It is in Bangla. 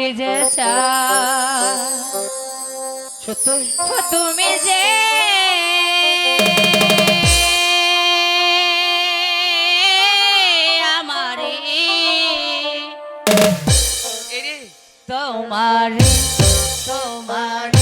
মুক্তি তুমি যে আমারে এরে। তোমার তোমার